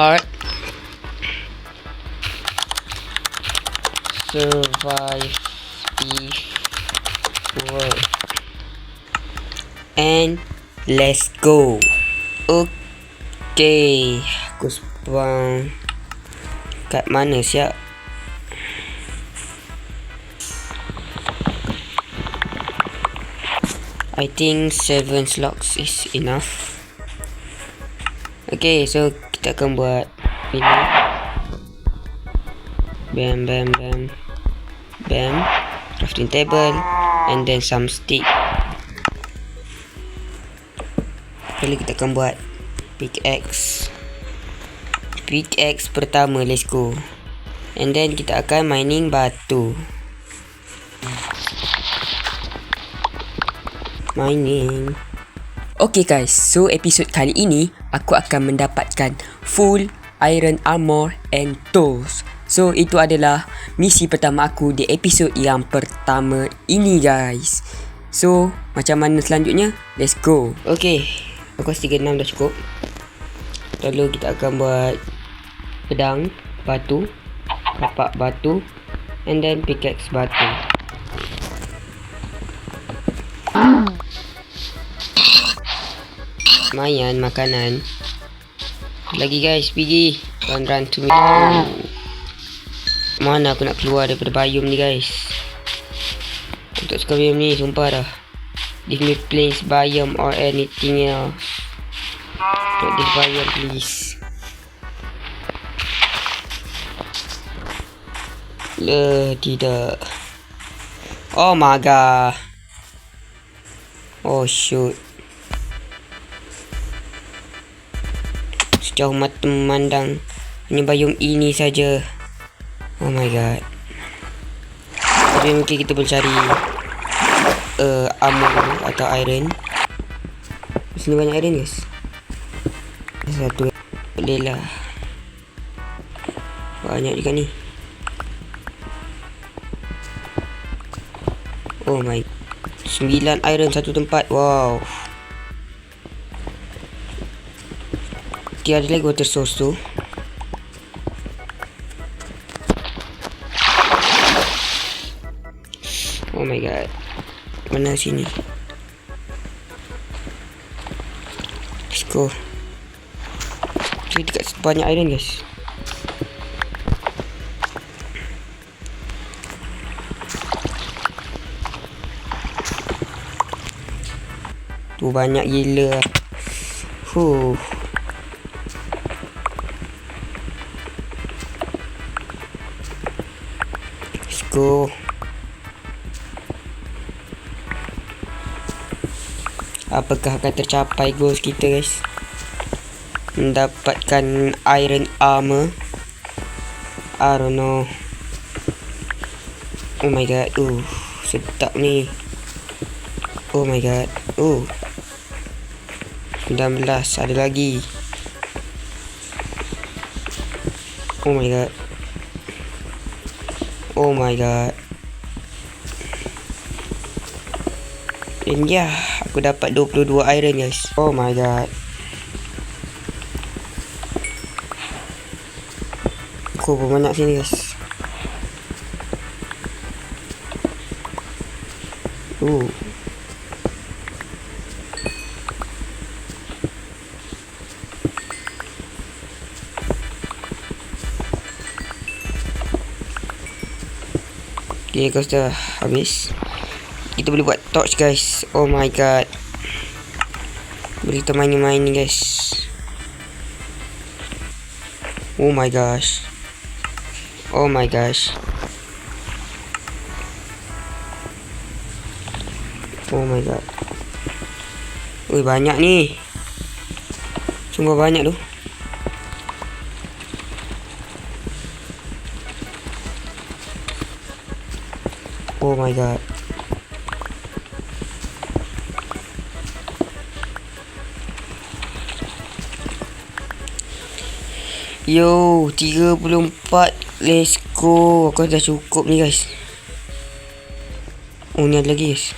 hard. Survive before. And let's go. Okay. Aku. Kat mana siap? I think 7 slots is enough. Okay, so kita akan buat ini. Bam, bam, bam. Bam. Crafting table. And then some stick. Kali kita akan buat pickaxe. Pickaxe pertama, let's go. And then kita akan mining batu. Mining. Okay guys, so episod kali ini aku akan mendapatkan full iron armor and tools. So itu adalah misi pertama aku di episod yang pertama ini guys. So macam mana selanjutnya? Let's go. Okay, aku rasa 36 dah cukup. Lalu kita akan buat pedang, batu, kapak batu and then pickaxe batu. Lumayan makanan. Lagi guys, pergi. Run run to me. Mana aku nak keluar daripada biome ni guys. Untuk suka ni, sumpah dah. Give me place biome or anything else. Not this biome please. Le, tidak. Oh my god. Oh shoot. Sejauh mata memandang Hanya bayung ini saja. Oh my god. Tapi mungkin kita boleh cari uh, Armor atau iron. Sini banyak iron guys. Satu. Boleh lah. Banyak juga ni. Oh my. Sembilan iron satu tempat. Wow Lagi water source tu. Oh my god. Mana sini? Let's go. Jadi dekat banyak iron guys. Tu banyak gila. Huh. Go. Apakah akan tercapai goals kita guys? Mendapatkan iron armor. I don't know. Oh my god. Uh, sedap ni. Oh my god. Uh. 19 ada lagi. Oh my god. Oh my god. Dan ya, aku dapat 22 iron guys. Oh my god. Aku pun banyak sini guys. Uh. Okay, kau sudah habis. Kita boleh buat torch guys. Oh my god. Boleh kita main-main ni guys. Oh my gosh. Oh my gosh. Oh my god. Ui banyak ni. Sungguh banyak tu. Oh my god. Yo, 34 Let's go. Aku dah cukup ni guys. Oh ni ada lagi guys.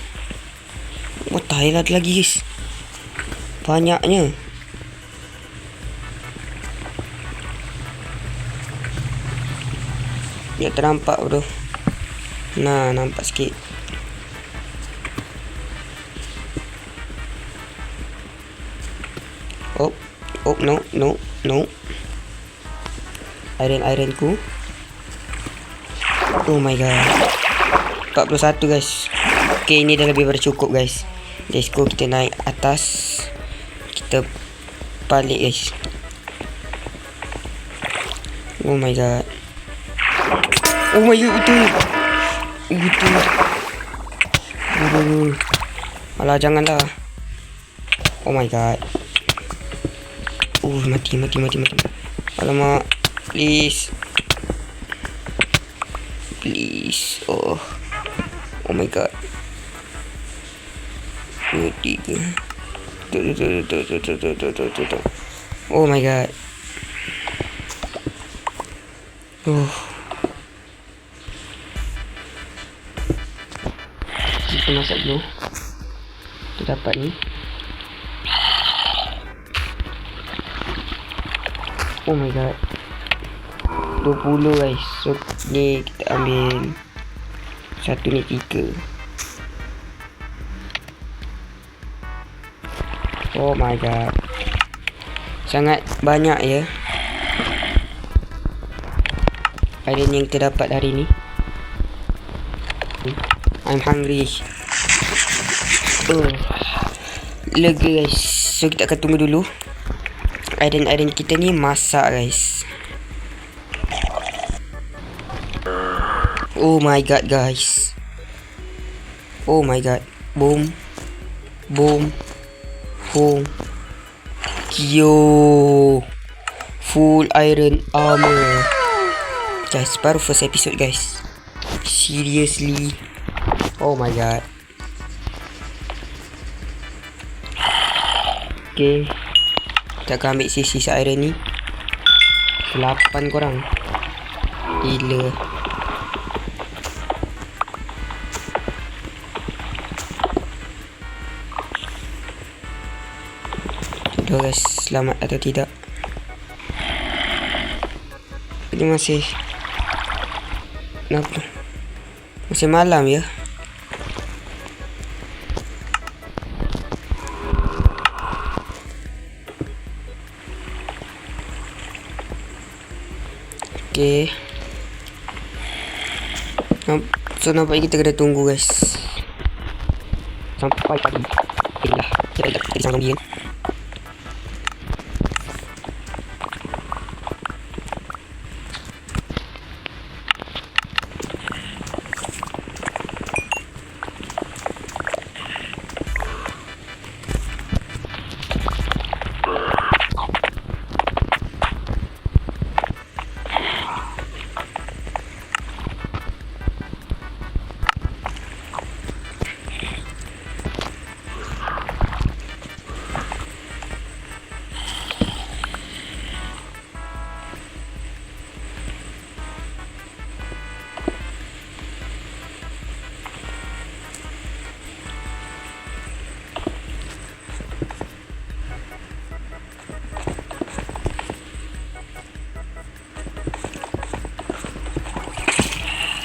Oh tak ada lagi guys. Banyaknya. Dia terampak bro. Nah nampak sikit. Oh Oh no no no. Iron iron ku. Oh my god. 41 guys. Okay ini dah lebih bercukup guys. Let's go kita naik atas. Kita balik guys. Oh my god. Oh my god betul Betul Aduh. Alah janganlah. Oh my god. Oh mati mati mati mati. Alamak. Please. Please. Oh. Oh my god. Dua tiga Tuh, tuh, tuh, tuh, tuh, tuh, tuh, tuh, tuh, tuh. Oh my god. Oh kita masak dulu kita dapat ni. Oh my god. 20 guys. So ni kita ambil satu ni tiga. Oh my god. Sangat banyak ya. Iron yang kita dapat hari ni. I'm hungry. Oh. Lega guys. So kita akan tunggu dulu. Iron-iron kita ni masak guys. Oh my god guys. Oh my god. Boom. Boom. Boom. Yo. Full iron armor. Guys, baru first episode guys. Seriously. Oh my god. Okay. Kita akan ambil sisa-sisa iron ni. Lapan korang. Gila. Sudah guys, selamat atau tidak. Ini masih... Kenapa? Masih malam ya. Okay. So nampaknya kita kena tunggu guys. Sampai pagi. Okay lah. Kita dah jadi sama kan.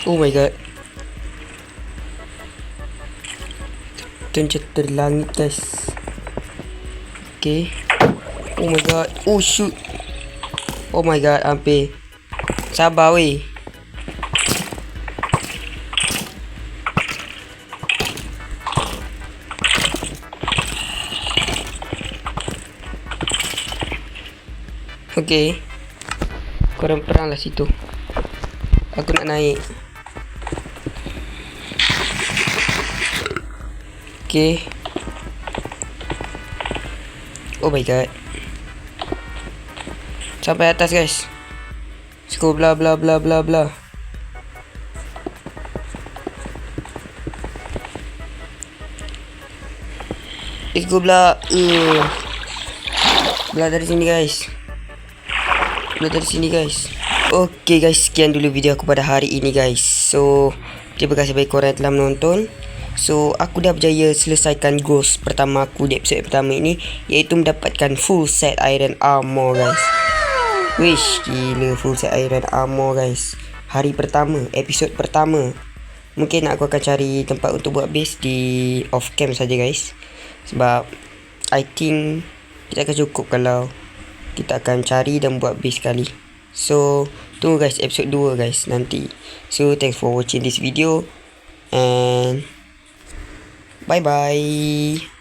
Oh my god. Tunjuk dari langit guys. Okay. Oh my god. Oh shoot. Oh my god, hampir. Sabar weh. Okay. Korang perang lah situ. Aku nak naik. Okay. Oh my god. Sampai atas guys. Let's bla bla bla bla bla. Go bla. Uh. Bla dari sini guys. Bla dari sini guys. Okay guys, sekian dulu video aku pada hari ini guys. So, terima kasih bagi korang yang telah menonton. So aku dah berjaya selesaikan goals pertama aku di episode pertama ini Iaitu mendapatkan full set iron armor guys Wish gila full set iron armor guys hari pertama, episod pertama. Mungkin aku akan cari tempat untuk buat base di off cam saja guys. Sebab I think kita akan cukup kalau kita akan cari dan buat base sekali. So, tunggu guys episod 2 guys nanti. So, thanks for watching this video and bye bye.